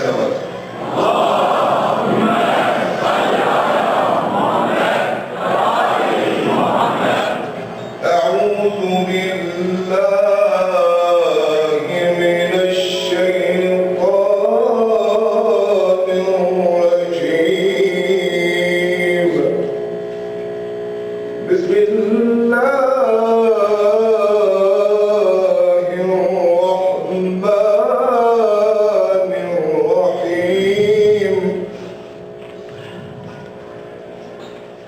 Караваджо.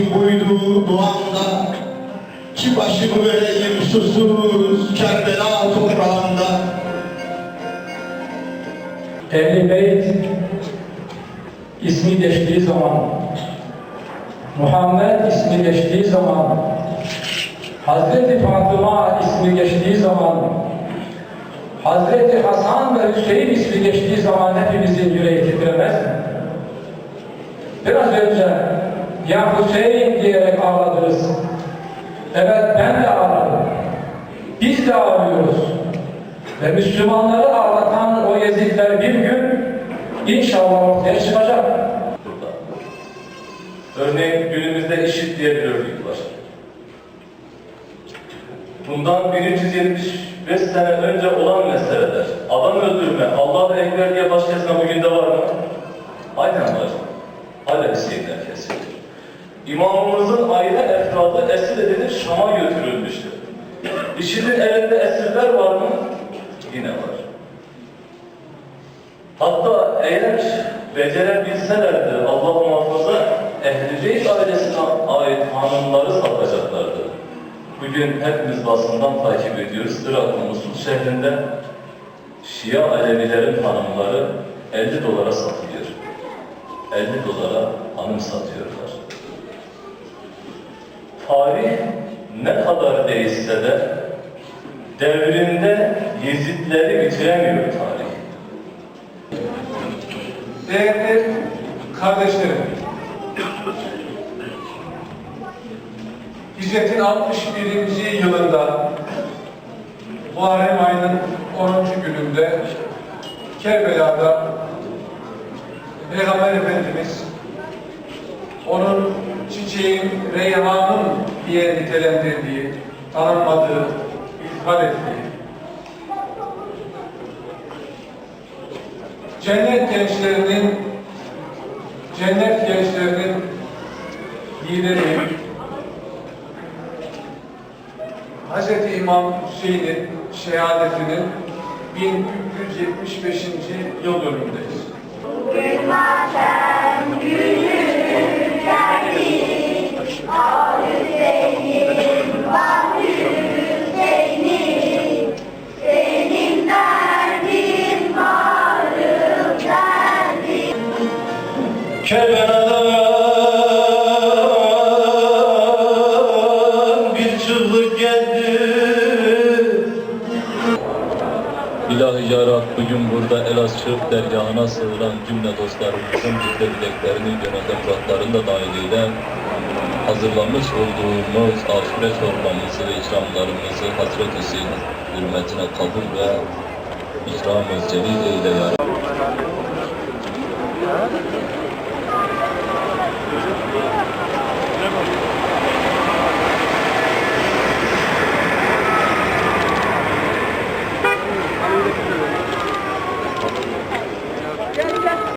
ahdim buydu duamda. Ki başımı vereyim susuz Kerbela toprağında. Ehl-i Beyt ismi geçtiği zaman, Muhammed ismi geçtiği zaman, Hazreti Fatıma ismi geçtiği zaman, Hazreti Hasan ve Hüseyin ismi geçtiği zaman hepimizin yüreği titremez mi? Biraz önce ya Hüseyin diyerek ağladınız. Evet ben de ağladım. Biz de ağlıyoruz. Ve Müslümanları ağlatan o Yezidler bir gün inşallah ortaya çıkacak. burada. Örneğin günümüzde IŞİD diye bir örgüt var. Bundan 1375 sene önce olan meseleler, adam öldürme, Allahu Ekber diye baş kesme bugün de var mı? Aynen var. Hala Hüseyinler kesiliyor. İmamımızın aile efradı esir edilir, Şam'a götürülmüştür. IŞİD'in elinde esirler var mı? Yine var. Hatta eğer becerebilselerdi Allah muhafaza Ehl-i Beyt ailesine ait hanımları satacaklardı. Bugün hepimiz basından takip ediyoruz. Irak'ın Musul şehrinde Şia Alevilerin hanımları 50 dolara satılıyor. 50 dolara hanım satıyorlar. Tarih ne kadar değişse de devrinde Yezidleri bitiremiyor tarih. Değerli kardeşlerim, Hicretin 61. yılında Muharrem ayının 10. gününde Kerbela'da Peygamber Efendimiz onun çiçeğin, reyhanın diye nitelendirdiği, tanımladığı, ifade ettiği cennet gençlerinin cennet gençlerinin lideri Hz. İmam Hüseyin'in şehadetinin 1375. yıl dönümündeyiz. bugün burada Elaz Şırk dergahına sığıran cümle dostlarımızın bizde dileklerini yöneten zatların da dahiliyle hazırlamış olduğumuz aşure çorbamızı ve ikramlarımızı Hazreti Hüseyin hürmetine kabul ve ikram-ı celil eyle ya Rabbi.